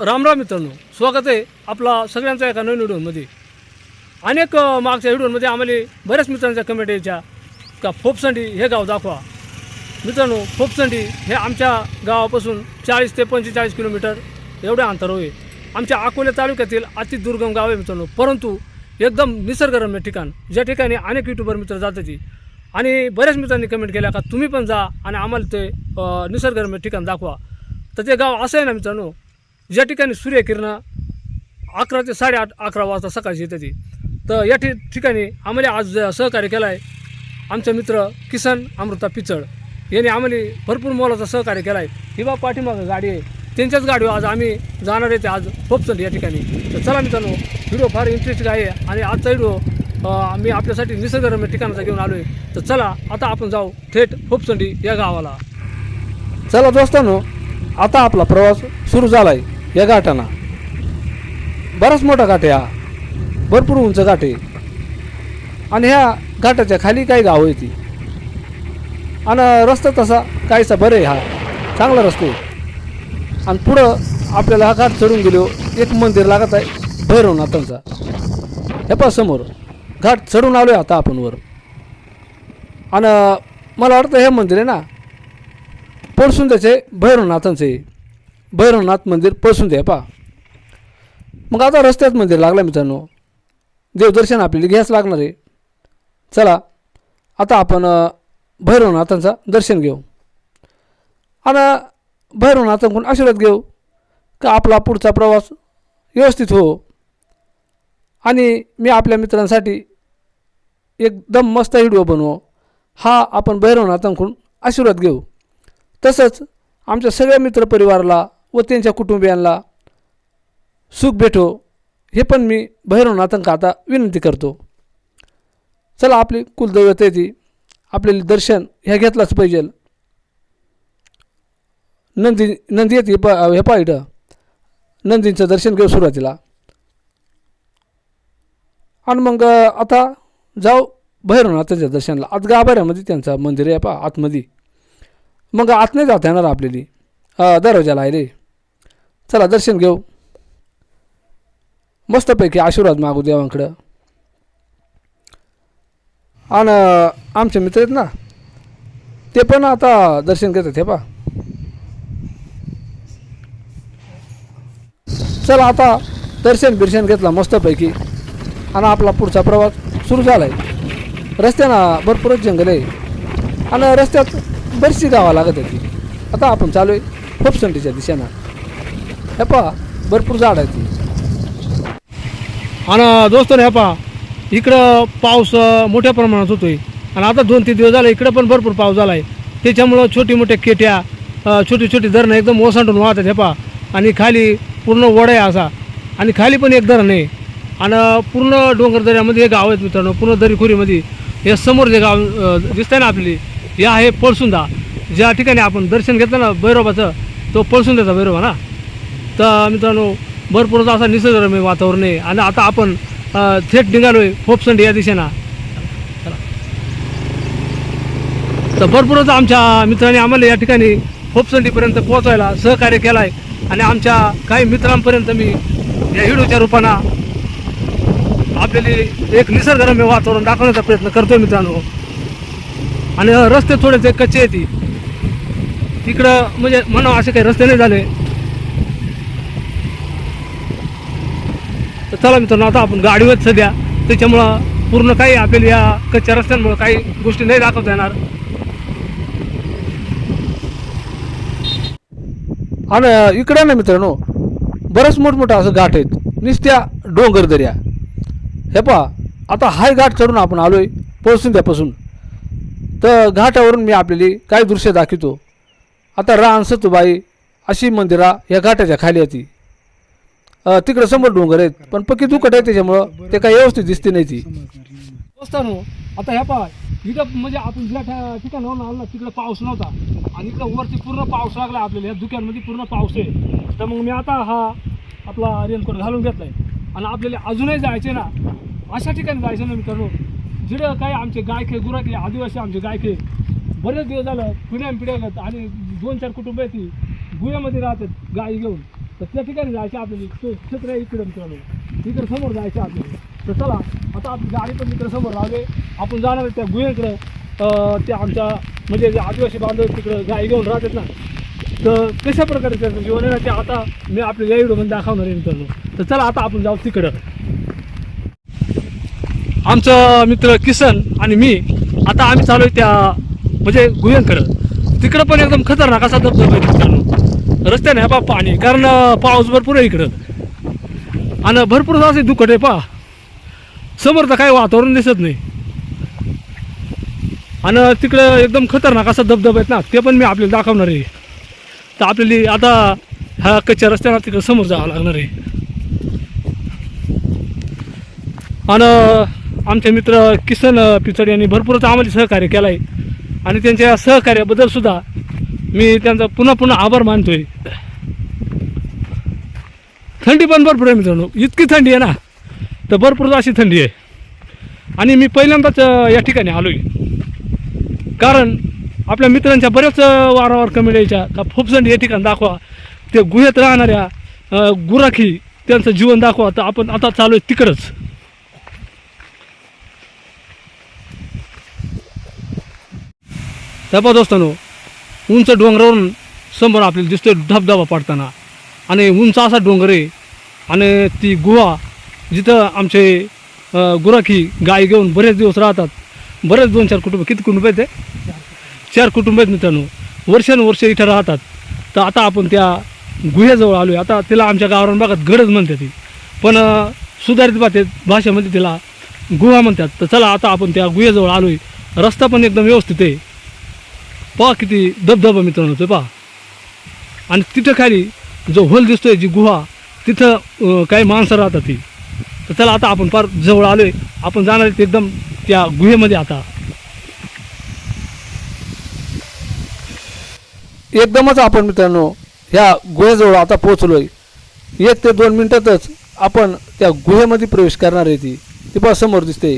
रामराम मित्रांनो स्वागत आहे आपला सगळ्यांचा एका नवीन व्हिडिओमध्ये. अनेक मागच्या व्हिडिओमध्ये आम्हाला बऱ्याच मित्रांच्या कमेंट यायच्या का फोपसंडी हे गाव दाखवा. मित्रांनो फोपसंडी हे आमच्या गावापासून चाळीस ते पंचेचाळीस किलोमीटर एवढे अंतर होय आमच्या अकोले तालुक्यातील अति दुर्गम गाव आहे मित्रांनो. परंतु एकदम निसर्गरम्य ठिकाण. ज्या ठिकाणी अनेक युट्यूबर मित्र जातात आणि बऱ्याच मित्रांनी कमेंट केल्या का तुम्ही पण जा आणि आम्हाला ते निसर्गरम्य ठिकाण दाखवा. तर ते गाव असं आहे ना मित्रांनो ज्या ठिकाणी सूर्यकिरणं अकरा ते साडेआठ अकरा वाजता सकाळची येते ती. तर या ठि ठिकाणी आम्हाला आज सहकार्य केलं आहे आमचा मित्र किसन अमृता पिचड यांनी आम्हाला भरपूर मोलाचा सहकार्य केला आहे हिवा पाठीमागं गाडी आहे. त्यांच्याच गाडीवर आज आम्ही जाणार आहे ते आज पोपचंद या ठिकाणी. तर चला मित्रांनो व्हिडिओ फार इंटरेस्टिंग आहे आणि आजचा व्हिडिओ आम्ही आपल्यासाठी निसर्गरम्य ठिकाणाचा घेऊन आलो आहे तर चला आता आपण जाऊ थेट फोपचंडी या गावाला. चला दोस्तांनो आता आपला प्रवास सुरू झाला आहे या घाटाना. बराच मोठा घाट आहे हा. भरपूर उंच घाट आहे. आणि ह्या घाटाच्या खाली काही गावं आहे ती. आणि रस्ता तसा काहीसा बरं आहे हा. चांगला रस्ता आहे. आणि पुढं आपल्याला हा घाट चढून गेलो एक मंदिर लागत आहे भैरवनाथांचा. हे पहा समोर. घाट चढून आलो आहे आता आपण वर. आणि मला वाटतं हे मंदिर आहे ना पळसुंद्याचे भैरवनाथांचे आहे. भैरवनाथ मंदिर पसून द्या पा मग आता रस्त्यात मंदिर लागलं मित्रांनो. देवदर्शन आपल्याला घ्यायच लागणार आहे. चला आता आपण भैरवनाथांचा दर्शन घेऊ. आणि भैरवनाथांकडून आशीर्वाद घेऊ का आपला पुढचा प्रवास व्यवस्थित हो. आणि मी आपल्या मित्रांसाठी एकदम मस्त व्हिडिओ बनवू. हा आपण भैरवनाथांकडून आशीर्वाद घेऊ. तसंच आमच्या सगळ्या मित्रपरिवाराला व त्यांच्या कुटुंबियांना सुख भेटो हे पण मी भैरवनाथांका आता विनंती करतो. चला आपली कुलदैवत आहे ती. आपल्याला दर्शन ह्या घेतलाच पाहिजे. नंदी नंदी येते प हे पाहिट इथं. नंदींचं दर्शन घेऊ सुरुवातीला. आणि मग आता जाऊ भैरवनाथांच्या दर्शनाला. आज गाभाऱ्यामध्ये त्यांचं मंदिर आहे पा आतमध्ये. मग आत नाही जाता येणार आपल्याली. दरवाजाला आहे रे चला दर्शन घेऊ. मस्तपैकी आशीर्वाद मागू देवांकडं. आणि आमचे मित्र आहेत ना ते पण आता दर्शन घेतात हे पा चला आता दर्शन बिर्शन घेतला मस्तपैकी. आणि आपला पुढचा प्रवास सुरू झाला आहे रस्त्यानं भरपूरच जंगल आहे. आणि रस्त्यात बरीचशी गावं लागत होती. आता आपण चालू आहे. फोपसंटीच्या दिशेनं. हे पहा भरपूर झाड आहे ती. आणि दोस्त हे पहा इकडं पाऊस मोठ्या प्रमाणात होतोय. आणि आता दोन तीन दिवस झाले इकडं पण भरपूर पाऊस झाला आहे त्याच्यामुळं छोटी मोठ्या केट्या छोटी छोटी धरणं एकदम ओसांडून वाहतात हे पहा. आणि खाली पूर्ण वड आहे असा. आणि खाली पण एक धरण आहे. आणि पूर्ण डोंगर दऱ्यामध्ये हे गाव आहेत मित्रांनो पूर्ण दरीखोरीमध्ये. हे समोर जे गाव दिसत दिसतंय ना आपली हे आहे पळसुंदा. ज्या ठिकाणी आपण दर्शन घेतलं ना भैरवाचं तो पळसुंदाचा भैरोबा ना? तर मित्रांनो भरपूरच असा निसर्गरम्य वातावरण आहे. आणि आता आपण थेट निघालो आहे फोपसंडी या दिशेनं. तर भरपूरच आमच्या मित्रांनी आम्हाला या ठिकाणी फोपसंडीपर्यंत पोहोचायला सहकार्य केलं आहे आणि आमच्या काही मित्रांपर्यंत मी या हिडूच्या रूपानं आपल्याला एक निसर्गरम्य वातावरण दाखवण्याचा प्रयत्न करतो मित्रांनो. आणि रस्ते थोडेसे कच्चे आहेत. तिकडं म्हणजे म्हणा असे काही रस्ते नाही झाले. चला मित्रांनो आता आपण गाडीवर सध्या. त्याच्यामुळं पूर्ण काही आपल्याला या कच्च्या रस्त्यांमुळं काही गोष्टी नाही दाखवता येणार. आणि इकडे ना मित्रांनो बरंच मोठमोठं असं घाट आहेत. नुसत्या डोंगर दर्या. हे पहा आता हाय घाट चढून आपण आलोय पोहोचून त्यापासून तर घाटावरून मी आपल्याला काही दृश्य दाखवतो. आता रान सतुबाई अशी मंदिरा या घाटाच्या खाली येते तिकडं समोर डोंगर आहेत पण पक्की दुखट आहे त्याच्यामुळं ते काही व्यवस्थित दिसते नाही ती. आता ह्या पहा इथं म्हणजे आपण ज्या ठिकाणावरून आलो ना तिकडं पाऊस नव्हता. आणि इकडं वरती पूर्ण पाऊस लागला आपल्याला या दुकानमध्ये पूर्ण पाऊस आहे. तर मग मी आता हा आपला रेनकोट घालून घेतला आहे आणि आपल्याला अजूनही जायचे ना अशा ठिकाणी जायचं ना मित्रांनो जिथं काय आमचे गायखे गुराखले आदिवासी आमचे गायखे बरेच दिवस झालं पिढ्या पिढ्या आणि दोन चार कुटुंब आहेत ती गुह्यामध्ये राहतात गाई घेऊन. तर त्या ठिकाणी जायचं आपल्याला तो क्षेत्र आहे इकडे मित्रांनो. इकडे समोर जायचं आपल्याला. तर चला आता आपली गाडी पण इकडे समोर लावले आपण जाणार आहे त्या गुहेकडं. त्या आमच्या म्हणजे जे आदिवासी बांधव तिकडं गाई घेऊन राहतात ना. तर कशा प्रकारे त्याचं जीवन आहे ना ते आता मी आपल्या या व्हिडिओमध्ये दाखवणार आहे मित्रांनो. तर चला आता आपण जाऊ तिकडं. आमचा मित्र किसन आणि मी आता आम्ही चालू आहे त्या म्हणजे गुहेकडं. तिकडं पण एकदम खतरनाक असा धबधबा आहे मित्रांनो. रस्त्याने हा पा पाणी कारण पाऊस भरपूर आहे इकडं. आणि भरपूर असे दुखट आहे पा समोर तर काय वातावरण दिसत नाही. आणि तिकडं एकदम खतरनाक असा धबधब आहेत ना ते पण मी आपल्याला दाखवणार आहे. तर आपल्याला आता ह्या कच्च्या रस्त्याला तिकडं समोर जावं लागणार आहे. आणि आमचे मित्र किसन पिचड यांनी भरपूरच आम्हाला सहकार्य केलं आहे आणि त्यांच्या सहकार्याबद्दल सुद्धा मी त्यांचा पुन्हा पुन्हा आभार मानतोय. थंडी पण भरपूर आहे मित्रांनो. इतकी थंडी आहे ना तर भरपूर अशी थंडी आहे. आणि मी पहिल्यांदाच या ठिकाणी आलो आहे कारण आपल्या मित्रांच्या बऱ्याच वारंवार कमी द्यायच्या का फुपसंडी या ठिकाणी दाखवा. ते गुहेत राहणाऱ्या गुराखी त्यांचं जीवन दाखवा. तर आपण आता चालू आहे तिकडंच त्या दोस्तांनो उंच डोंगरावरून समोर आपल्याला दिसतोय धबधबा पडताना. आणि उंच असा डोंगर आहे. आणि ती गुहा जिथं आमचे गुराखी गाय घेऊन बरेच दिवस राहतात. बरेच दोन चार कुटुंब किती कुटुंब आहेत ते? चार कुटुंब आहेत मित्रांनो. वर्षानुवर्ष इथं राहतात. तर आता आपण त्या गुह्याजवळ आलो आहे आता तिला आमच्या गावरान भागात गडज म्हणते ती. पण सुधारित भाषेत भाषेमध्ये तिला गुहा म्हणतात. तर चला आता आपण त्या गुह्याजवळ आलो आहे रस्ता पण एकदम व्यवस्थित आहे. पहा किती धबधबा मित्रांनो ते पहा. आणि तिथं खाली जो होल दिसतोय जी गुहा तिथं काही माणसं राहतात ती. तर चला आता आपण फार जवळ आलो आहे आपण जाणार आहे एकदम त्या गुहेमध्ये आता. एकदमच आपण मित्रांनो ह्या गुहेजवळ आता पोहोचलोय. एक ते दोन मिनिटातच आपण त्या गुहेमध्ये प्रवेश करणार आहे ती. ती पण समोर दिसते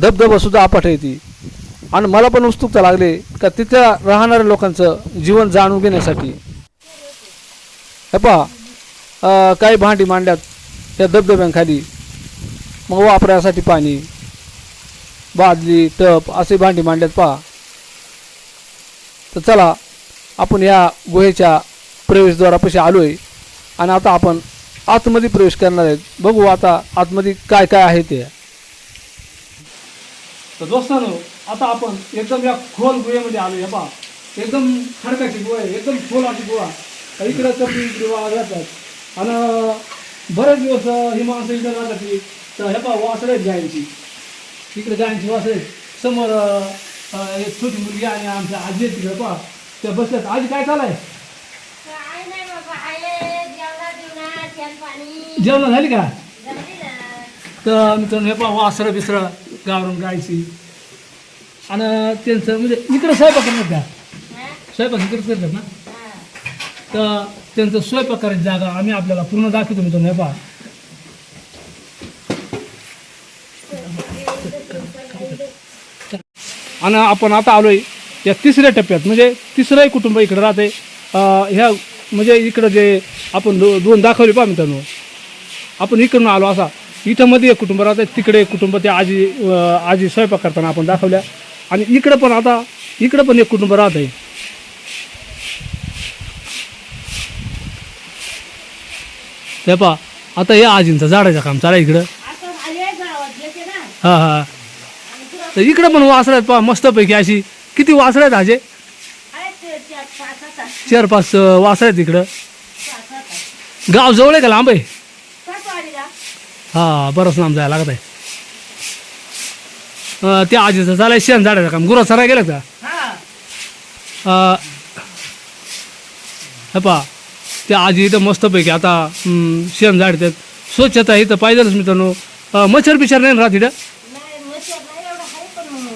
धबधबा सुद्धा आहे ती. आणि मला पण उत्सुकता लागली का तिथं राहणाऱ्या लोकांचं जीवन जाणून घेण्यासाठी. हे पहा काही भांडी मांडल्यात त्या धबधब्यांखाली. मग वापरासाठी पाणी बादली टप असे भांडी मांडल्यात पहा. तर चला आपण या गुहेच्या प्रवेशद्वारापाशी आलो आहे आणि आता आपण आतमध्ये प्रवेश करणार आहेत. बघू आता आतमध्ये काय काय आहे ते. तर दोस्तांनो आता आपण एकदम या खोल गुहेमध्ये आलो आहे पहा. एकदम खडकाची गुहा आहे एकदम खोलाची गुहा. तर इकडं कपडी गुहा राहतात आणि बरेच दिवस ही माणसं इकडे राहतात ती. तर हे पहा वासर आहेत गायची. इकडे गायची वासर आहेत. समोर एक छोटी मुलगी आणि आमच्या आजी आहेत तिकडे पहा. त्या बसल्यात. आजी काय बाबा आहे जेवणा झाली का? तर मित्रांनो हे पहा वासरं बिसरं गावरून गायची. आणि त्यांचं म्हणजे इकडं स्वयंपाक करतात का स्वयंपाक इकडेच करतात ना? तर त्यांचं स्वयंपाक करायची जागा आम्ही आपल्याला पूर्ण दाखवतो मित्रांनो हे पहा. आणि आपण आता आलोय या तिसऱ्या टप्प्यात. म्हणजे तिसरंही कुटुंब इकडं राहते ह्या म्हणजे इकडं जे आपण दो दोन दाखवले पहा मित्रांनो. आपण इकडून आलो असा. इथं मध्ये एक कुटुंब राहते तिकडे एक कुटुंब ते आजी आजी स्वयंपाक करताना आपण दाखवल्या. आणि इकडं पण आता इकडं पण एक कुटुंब राहत आहे ते पहा आता या आजींचं झाडाचं काम चालू आहे इकडं हां हां. तर इकडं पण वासरं आहेत पहा मस्तपैकी अशी. किती वासरं आहेत आजे चार पाच वासरं आहेत इकडं. गाव जवळ आहे का लांब आहे? हा बरंच लांब जायला लागत आहे अं, त्या आजीचं चालाय शेण झाडाचं काम. गुरा सराय गेलं का? हा. अं, हे पहा त्या आजी इथं मस्तपैकी आता हं, शेण झाडतात. स्वच्छता इथं पाहिजेच मित्रांनो. अं, मच्छर बिच्छर नाही ना राहत इथं? नाही मच्छर नाही एवढं आहे पण मग.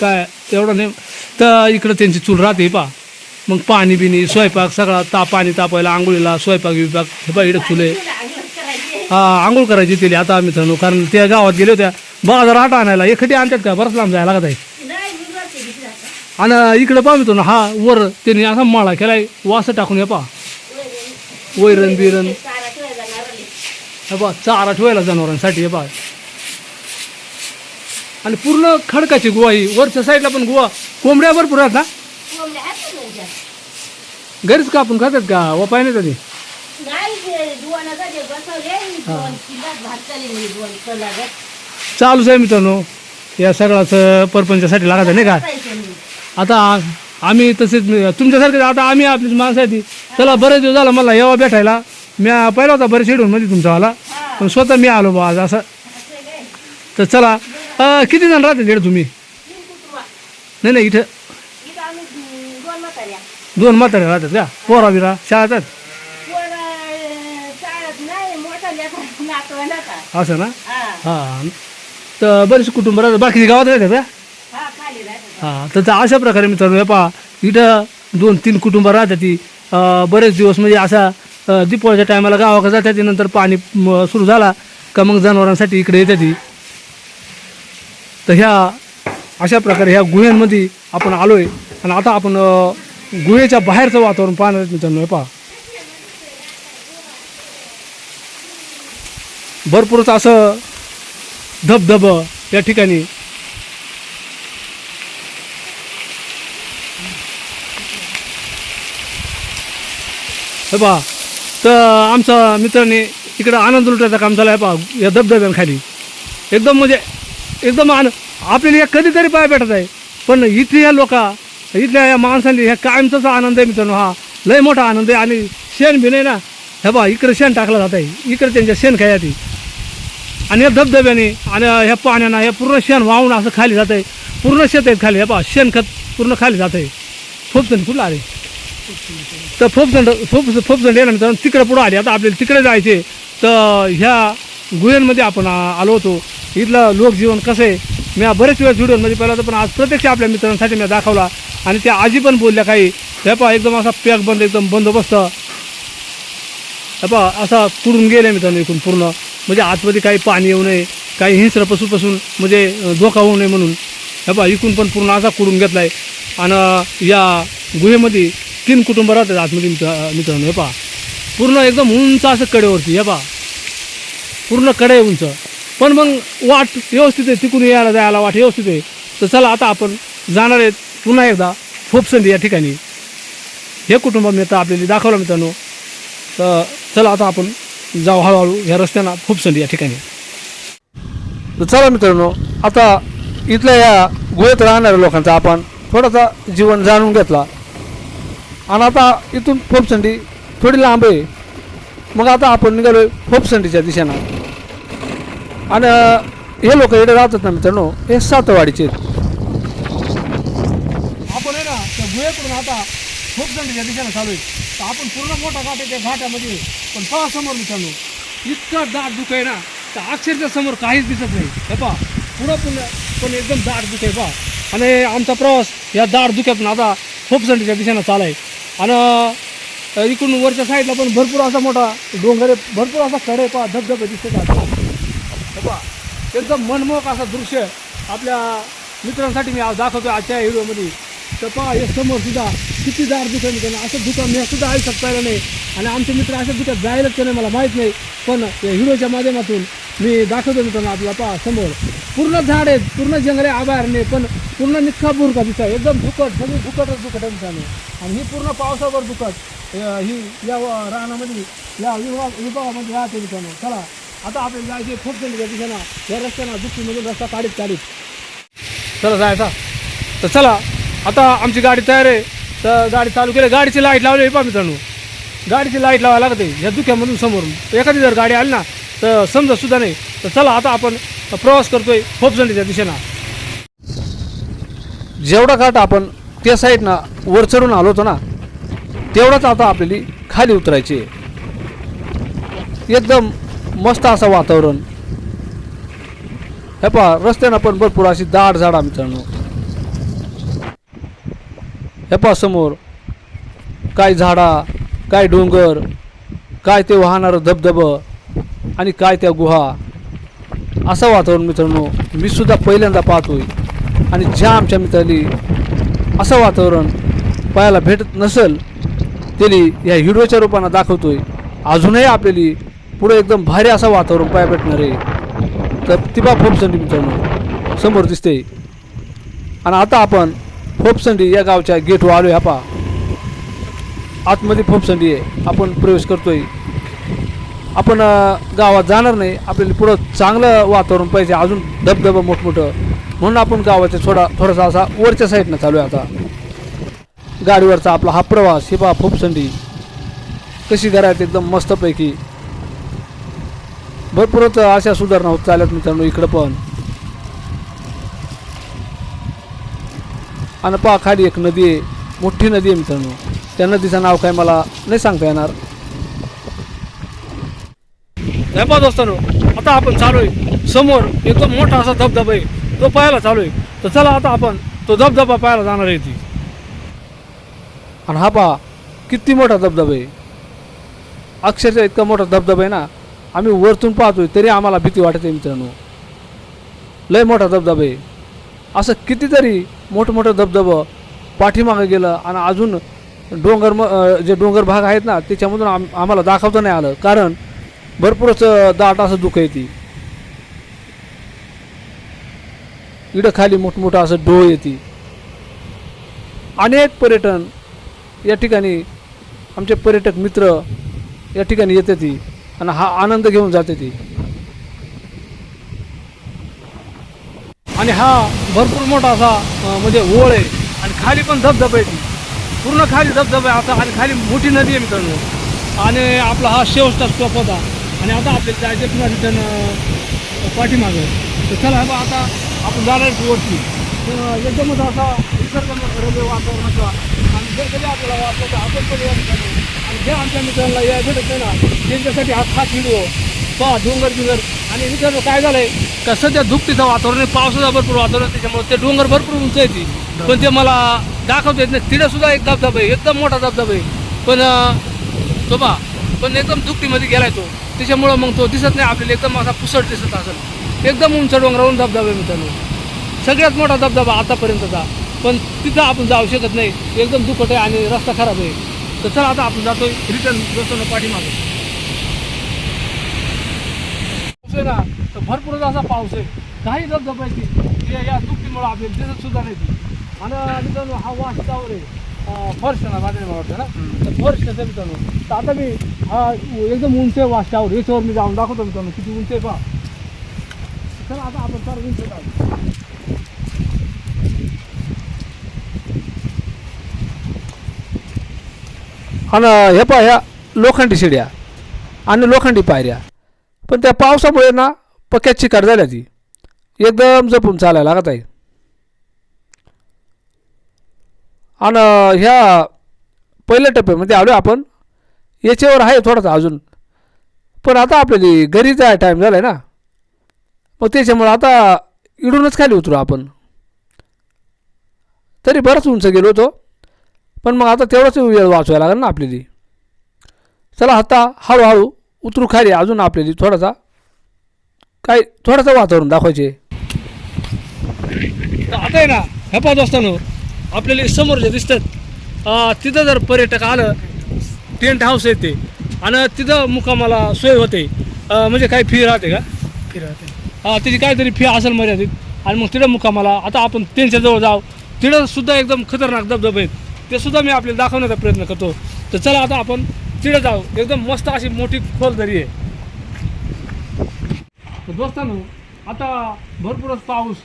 काय एवढं नाही. तर इकडं त्यांची चूल राहते पा मग पाणी बिनी स्वयंपाक सगळा ता पाणी तापायला आंघोळीला स्वयंपाक बिपाक हे पा इकडं चुले करायची. हा आंघोळ करायची तिला आता मित्रांनो कारण त्या गावात गेले होत्या. बाजार आटा आणायला. एकटी आणतात का? बरंच लांब जायला लागत आहे. आणि इकडं पहा मित्रांनो हा वर त्यांनी असा माळा केलाय. वास टाकून हे पा वैरण बिरण. चारा ठेवायला जनावरांनी. हे बा चारा ठेवायला जनावरांसाठी हे बा आणि पूर्ण खडकाची गुहा ही. वरच्या साईडला पण गुहा. कोंबड्या भरपूर आहेत ना? ना. घरीच कापून खातात का? वपाय नाही कधी नाही चालूच आहे मित्रांनो या सगळ्याचं परपंचासाठी लागत आहे नाही का. आता आम्ही तसेच तुमच्यासारखे आता आम्ही आपलीच माणसं आहे ती चला बरेच दिवस झाला मला यावा भेटायला मी पाहिला होता बरेच मध्ये तुमचावाला हा. पण स्वतः मी आलो बा आज असं? तर चला किती जण राहते तिकडे तुम्ही. नाही नाही इथं दोन म्हातारे राहतात का पोरा बिरा शाळेत पोरं, अं, शाळेत नाही, मोठा लेकरं नातवंड आता. असं ना हा. तर बरेचसे कुटुंब राहतात. बाकीच्या गावात राहतात का? हा, तर त्या अशा प्रकारे मित्रांनो हे पहा इथं दोन तीन कुटुंब राहतात ती. बरेच दिवस म्हणजे असा अं, दीपावलीच्या टायमाला गावाकडे जातात ती नंतर पाणी म, सुरू झाला का मग जनावरांसाठी इकडे येतात ती. तर ह्या अशा प्रकारे ह्या गुहेंमध्ये आपण आलो आहे आणि आता आपण गुहेच्या बाहेरचं वातावरण पाहणार मित्रांनो पहा. भरपूरच असं धबधब या ठिकाणी. हे पहा तर आमचा मित्राने इकडं आनंद लुटायचं काम झालं आहे पहा या धबधब्यांखाली. एकदम म्हणजे एकदम आन आपल्याला या कधीतरी पाय भेटत आहे. पण इथल्या लोका इथल्या या माणसांनी ह्या कायमचाच आनंद आहे मित्रांनो हा. लय मोठा आनंद आहे आणि शेण बी नाही ना हे बा इकडे शेण टाकलं जात आहे इकडे त्यांच्या शेण खायाती आणि या धबधब्याने आणि ह्या पाण्यानं हे पूर्ण शेण वाहून असं खाली जात आहे पूर्ण शेत आहेत खाली. हे पहा शेणखत पूर्ण खाली जात आहे खूप कुठलं आले? तर फोपसंड फोप फोपसंड येणार तिकडे पुढं आले. आता आपल्याला तिकडे जायचे. तर ह्या गुहेंमध्ये आपण आलो होतो. इथलं लोकजीवन कसं आहे? मी बरेच वेळा व्हिडिओमध्ये पहिला होता पण आज प्रत्यक्ष आपल्या मित्रांसाठी मी दाखवला. आणि त्या आजी पण बोलल्या काही. हे पहा एकदम असा पॅक बंद एकदम बंदोबस्त. हे पहा असा पुरून गेले मित्रांनो इकडून पूर्ण. म्हणजे आतमध्ये काही पाणी येऊ नये काही हिंस्र पशुपासून म्हणजे धोका होऊ नये म्हणून. हे पहा इकडून पण पूर्ण असा कुडून घेतला आहे आणि या गुहेमध्ये तीन कुटुंब राहतात आतमध्ये मित्र मित्रांनो. हे पहा पूर्ण एकदम उंच असं कडेवरती हे पहा. पूर्णकडे उंच. पण मग वाट व्यवस्थित आहे तिकडून यायला जायला वाट व्यवस्थित आहे. तर चला आता आपण जाणार आहेत पुन्हा एकदा फोपसंडी या ठिकाणी. हे कुटुंब मित्र आपल्याला दाखवलं मित्रांनो. तर चला आता आपण जाऊ हळूहळू ह्या रस्त्यानं खूपसंडी या ठिकाणी. तर चला मित्रांनो आता इथल्या या गुहेत राहणाऱ्या लोकांचा आपण थोडासा जीवन जाणून घेतला. आणि आता इथून फोपसंडी थोडी लांब आहे. मग आता आपण निघालो फोपसंडीच्या दिशेनं. आणि हे लोक इकडे राहतात ना मित्रांनो हे सातवाडीचे आहेत. आपण आहे ना त्या गुहेकडून आता फोपसंडीच्या दिशेला चालू आहे तर आपण पूर्ण मोठा घाट आहे त्या घाटामध्ये. पण पहा समोर मित्रांनो इतकं दाट दुख आहे ना तर अक्षरच्या समोर काहीच दिसत नाही. हे पहा पुढं पण पण एकदम दाट दुख आहे पहा. आणि आमचा प्रवास या दाट दुख्यातून आता फोपसंडीच्या दिशेनं चालू आहे आणि इकडून वरच्या साईडला पण भरपूर असा मोठा डोंगर आहे. भरपूर असा कडे पहा. धबधबे दिसते हे पहा एकदम मनमोहक असं दृश्य आपल्या मित्रांसाठी मी आज दाखवतो आजच्या व्हिडिओमध्ये. तर पहा हे समोर सुद्धा किती दार दुकान मित्रांनो असं दुकान मी सुद्धा आयुष्यात पाहिलं नाही. आणि आमचे मित्र अशा दुकानात जायलाच का नाही मला माहीत नाही. पण या हिरोच्या माध्यमातून मी दाखवतो मित्रांनो आपला पहा समोर. पूर्ण झाड आहेत. पूर्ण जंगले नाही पण पूर्ण निख्खा बुरका दिसत आहे. एकदम दुकट सगळी दुकटच दुखट आहे मित्रांनो. आणि ही पूर्ण पावसावर दुखट. ही या रानामध्ये या विभाग विभागामध्ये राहते मित्रांनो. चला आता आपल्याला जायचे खूप जण दिसणार या रस्त्यानं दुःखीमधून रस्ता काढीत काढीत चला जायचा. तर चला आता आमची गाडी तयार आहे. तर गाडी चालू केली. गाडीची लाइट लावली पहा मित्रांनो. गाडीची लाइट लावायला लागते. या दुख्यामधून समोरून. एखादी जर गाडी आली ना तर समजत सुद्धा नाही. तर चला आता आपण प्रवास करतोय फोपजंडीच्या दिशेनं. जेवढा घाट आपण त्या साईडनं वर चढून आलो होतो ना तेवढाच आता आपल्याला खाली उतरायची एकदम मस्त असं वातावरण. हे पहा रस्त्यानं पण भरपूर अशी दाट झाडा मित्रांनो. हे समोर काय झाडा काय डोंगर काय ते वाहणारं धबधबं आणि काय त्या गुहा असं वातावरण मित्रांनो मी सुद्धा पहिल्यांदा पाहतोय. आणि ज्या आमच्या मित्राली असं वातावरण पाहायला भेटत नसेल त्याली या व्हिडिओच्या रूपानं दाखवतोय. अजूनही आपल्याली पुढे एकदम भारी असं वातावरण पाय भेटणार आहे. तर ती बा फोपसंडी मित्रांनो समोर दिसते. आणि आता आपण फोपसंडी या गावच्या गेटवर आलो ह्या पा आतमध्ये फोपसंडी आहे. आपण प्रवेश करतोय. आपण गावात जाणार नाही. आपल्याला पुढं चांगलं वातावरण पाहिजे. अजून धबधबा मोठमोठं. म्हणून आपण गावाच्या थोडा थोडासा असा वरच्या साईडनं चालू आहे आता. गाडीवरचा आपला हा प्रवास ही पहा फोपसंडी. कशी करायची एकदम मस्तपैकी. भरपूरच अशा सुधारणा होत चालत मित्रांनो इकडं पण. आणि पहा खाली एक नदी आहे मोठी नदी आहे मित्रांनो. त्या नदीचं नाव काय मला नाही सांगता येणार. नाही पाहत असताना आता आपण चालू आहे. समोर एकदम मोठा असा धबधबा आहे. तो पाहायला चालू आहे. तर चला आता आपण तो धबधबा पाहायला जाणार आहे ती आणि हा पहा किती मोठा धबधबा आहे. अक्षरशः इतका मोठा धबधबा आहे ना आम्ही वरतून पाहतोय तरी आम्हाला भीती वाटते मित्रांनो. लय मोठा धबधबा आहे. असं कितीतरी मोठमोठं धबधबं पाठीमागं गेलं आणि अजून डोंगर म जे डोंगर भाग आहेत ना त्याच्यामधून आम आम्हाला दाखवता नाही आलं. कारण भरपूरच दाट असं दुःख येते इडं इकडं खाली मोठमोठं असं डोळ येते अनेक पर्यटन या ठिकाणी आमचे पर्यटक मित्र या ठिकाणी येते ती आणि हा आनंद घेऊन जाते ती. आणि हा भरपूर मोठा असा म्हणजे ओळ आहे. आणि खाली पण धबधब आहे ती. पूर्ण खाली धबधब आहे असा आणि खाली मोठी नदी आहे मित्रांनो. आणि आपला हा शेवटचा स्टॉप होता. आणि आता आपल्याला जायचं पुन्हा रिटर्न पाठीमागं. तर चला बा आता आपण जाणार वरती. तर एकदमच असा निसर्गरम्य वातावरणाचा आणि जर कधी आपल्याला वाटलं तर आपण पण या ठिकाणी. आणि जे आमच्या मित्रांना या भेटत नाही ना त्यांच्यासाठी हा खास व्हिडिओ पहा डोंगर बिंगर. आणि मित्रांनो काय झालंय? का सध्या धुपटीचं वातावरण आहे पावसाचं भरपूर वातावरण आहे, त्याच्यामुळे ते डोंगर भरपूर उंच आहे ती. पण ते मला दाखवता येत नाही. तिथे सुद्धा एक धबधबा आहे एकदम मोठा धबधबा आहे. पण तो पहा पण एकदम दुपटीमध्ये गेलाय तो. त्याच्यामुळं मग तो दिसत नाही आपल्याला एकदम असा पुसट दिसत असेल. एकदम उंच डोंगरावरून धबधबा आहे मित्रांनो. सगळ्यात मोठा धबधबा आतापर्यंतचा. पण तिथं आपण जाऊ शकत नाही. एकदम दुखट आहे आणि रस्ता खराब आहे. तर चला आता आपण जातोय रिटर्न रस्त्यानं पाठीमागे. पाऊस ना तर भरपूरच असा पाऊस आहे काही धबधबा आहे या- या आपल्याला दिसत सुद्धा नाही आणि मित्रांनो हा वाचतावर आहे. फर्श ना माझ्या वाटतं ना. तर फर्स्ट आहे मित्रांनो तर आता मी हा एकदम उंच आहे वाचतावर याच्यावर मी जाऊन दाखवतो मित्रांनो किती उंच आहे पहा. चला आता आपण चार उंच जाऊ आणि हे पहा ह्या लोखंडी शिड्या. आणि लोखंडी पायऱ्या. पण त्या पावसामुळे ना पक्क्यात चिकार झाल्या ती. एकदम जपून चालायला लागत आहे. आणि ह्या पहिल्या टप्प्यामध्ये आलो आपण. याच्यावर आहे थोडासा अजून. पण आता आपल्याला घरी जाय टाईम झाला आहे ना. मग त्याच्यामुळं आता इडूनच खाली उतरू आपण. तरी बरंच उंच गेलो होतो. पण मग आता तेवढाच वेळ वाचवायला लागेल ना आपल्याला. चला आता हळूहळू उतरू खाली. अजून आपल्याला थोडासा काय थोडासा वातावरण दाखवायचे. आता आहे ना हे पाहत असताना आपल्याला समोर जे दिसतात. अं, तिथं जर पर्यटक आलं टेंट हाऊस आहे ते आणि तिथं मुकामाला सोय होते. म्हणजे काही फी राहते का? फी राहते. हां त्याची काहीतरी फी असेल मर्यादित. आणि मग तिथं मुकामाला आता आपण त्यांच्याजवळ जाऊ. तिथं सुद्धा एकदम खतरनाक धबधबे आहेत. ते सुद्धा मी आपल्याला दाखवण्याचा प्रयत्न करतो. तर चला आता आपण तिथं जाऊ. एकदम मस्त अशी मोठी खोल दरी आहे. तर दोस्तांनो आता भरपूरच पाऊस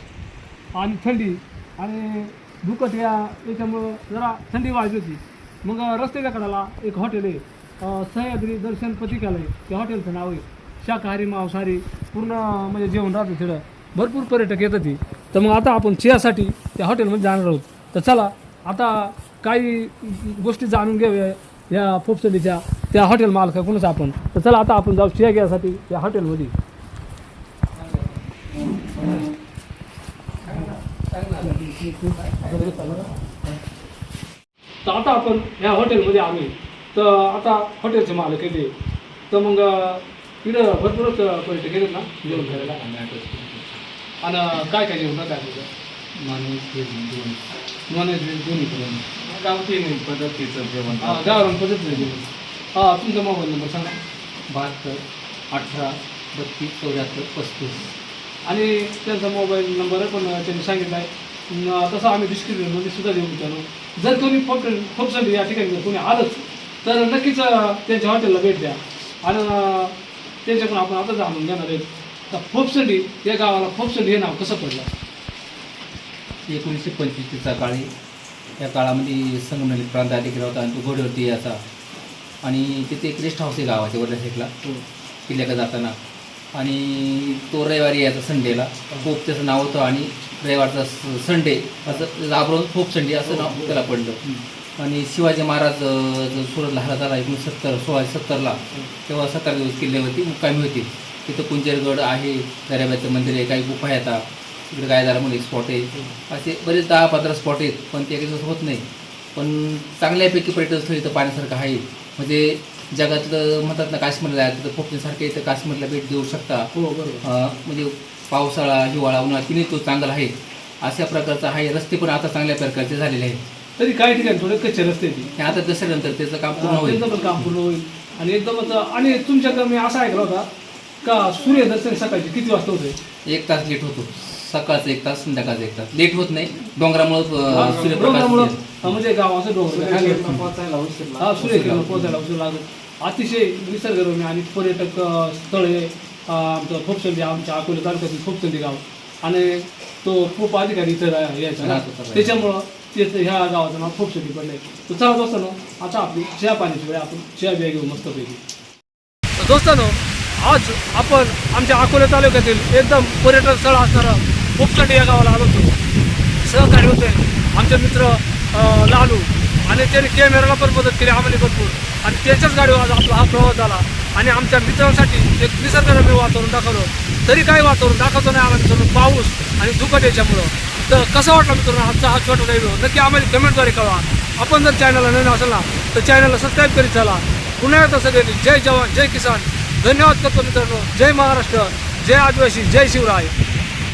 आणि थंडी आणि दुखत या याच्यामुळं जरा थंडी वाजली होती. मग रस्त्याच्या कडाला एक हॉटेल आहे. सह्याद्री दर्शन प्रतिकालय त्या हॉटेलचं नाव आहे. शाकाहारी मांसाहारी पूर्ण म्हणजे जेवण राहतं तिथं. भरपूर पर्यटक येतात ती. तर मग आता आपण चेयासाठी त्या हॉटेलमध्ये जाणार आहोत. तर चला आता काही गोष्टी जाणून घेऊया. या फोपसडीच्या त्या हॉटेल मालकाकडूनच आपण. तर चला आता आपण जाऊ चिया घ्यायसाठी त्या हॉटेलमध्ये. तर आता आपण ह्या हॉटेलमध्ये आम्ही तर आता हॉटेलचे मालक येते. तर मग इकडं भरपूरच पर्यटक येतात ना? जेवण करायला. आणि काय काय जेवण काय नॉनव्हेज व्हेज दोन्ही. गावठी पद्धतीचं जेवण. हां गावरान पद्धतीचं जेवण. हां तुमचा मोबाईल नंबर सांगा. बहात्तर अठरा बत्तीस चौऱ्याहत्तर पस्तीस. आणि त्यांचा मोबाईल नंबर पण त्यांनी सांगितला आहे. तसं आम्ही डिस्क्रिप्शनमध्ये सुद्धा देऊ मित्रांनो जर कोणी फक्त फोपसाठी या ठिकाणी जर कोणी आलंच तर नक्कीच अं, त्यांच्या हॉटेलला भेट द्या. आणि अं, त्यांच्याकडून आपण आता जाणून घेणार आहे तर फोपसंडी या गावाला फोपसंडी हे नाव कसं पडलं? एकोणीसशे पंचवीसच्या काळी या काळामध्ये संगमनेर प्रांत अधिकारी होता आणि तो घोड्यावरती यायचा. आणि तिथे एक रेस्ट हाऊस आहे गावाच्या वरल्या साईडला किल्ल्याकडे जाताना. आणि तो रविवारी यायचा संडेला पोप त्याचं नाव होतं आणि रविवारचा संडे असं लाभरून पोप संडे असं नाव त्याला पडलं. आणि शिवाजी महाराज सुरतला हल्ला झाला एकोणीसशे सत्तर सोळाशे सत्तरला तेव्हा सत्तर दिवस किल्ल्यावरती मुक्कामी होती. तिथं कुंजेरगड आहे दर्याबाचं मंदिर आहे काही गुफा येतात तिकडे गायदारा म्हणून एक स्पॉट आहे. असे बरेच दहा पंधरा स्पॉट आहेत पण ते काही होत नाही. पण चांगल्यापैकी पर्यटन स्थळ इथं पाहण्यासारखं आहे. म्हणजे जगातलं म्हणतात ना काश्मीरला आहे तिथं पोपटीसारखं इथं काश्मीरला भेट देऊ शकता. हो बरोबर. म्हणजे पावसाळा हिवाळा उन्हाळा तिन्ही तो चांगला आहे. अशा प्रकारचा आहे. रस्ते पण आता चांगल्या प्रकारचे झालेले आहेत. तरी काही ठिकाणी थोडे कच्चे रस्ते. हे आता दसऱ्यानंतर त्याचं काम पूर्ण होईल. पण काम पूर्ण होईल. आणि एकदमच आणि तुमच्याकडे मी असं ऐकलं होता का सूर्यदर्शन सकाळची किती वाजता होते एक तास लेट होतो. सकाळचं एक तास संध्याकाळचं एक तास. लेट होत नाही. डोंगरामुळं अं, सूर्यप्रकाश डोंगरामुळं म्हणजे गाव असं डोंगर. हा सूर्यकिरण पोहोचायला उशीर लागत. अतिशय निसर्गरम्य आणि पर्यटक अ, स्थळ आहे अ, आमचं फोपसंडी आमच्या अकोले तालुक्यातील फोपसंडी गाव. आणि तो खूप अधिकारी इथं रा- यायचा. ना राहत होता. त्याच्यामुळं तेच ह्या गावाचं नाव फोपसंडी पडलंय. तर चला दोस्तानो आता आपली चहा पाण्याची वेळ. आपण चहा बिया घेऊ मस्तपैकी. तर दोस्तानो आज आपण आमच्या अकोले तालुक्यातील एकदम पर्यटन स्थळ असणारं फोपसंडी या गावाला आलो होतो. सहकार्य होते. आमचे मित्र लालू आणि त्यांनी कॅमेराला पण मदत केली आम्हाला भरपूर. आणि त्याच्याच गाडीवर आज आपला हा प्रवास झाला. आणि आमच्या मित्रांसाठी एक निसर्गरम्य वातावरण दाखवलं. तरी काही वातावरण दाखवतो नाही आम्हाला मित्रांनो पाऊस आणि धुकट याच्यामुळं. तर कसं वाटलं मित्रांनो आमचा हा छोटा व्हिडिओ नक्की आम्हाला कमेंटद्वारे कळवा. आपण जर चॅनलला नवीन असेल ना तर चॅनलला सबस्क्राईब करीत चला. पुन्हा एकदा सगळ्यांनी जय जवान जय किसान. धन्यवाद करतो मित्रांनो. जय महाराष्ट्र. जय आदिवासी जय शिवराय.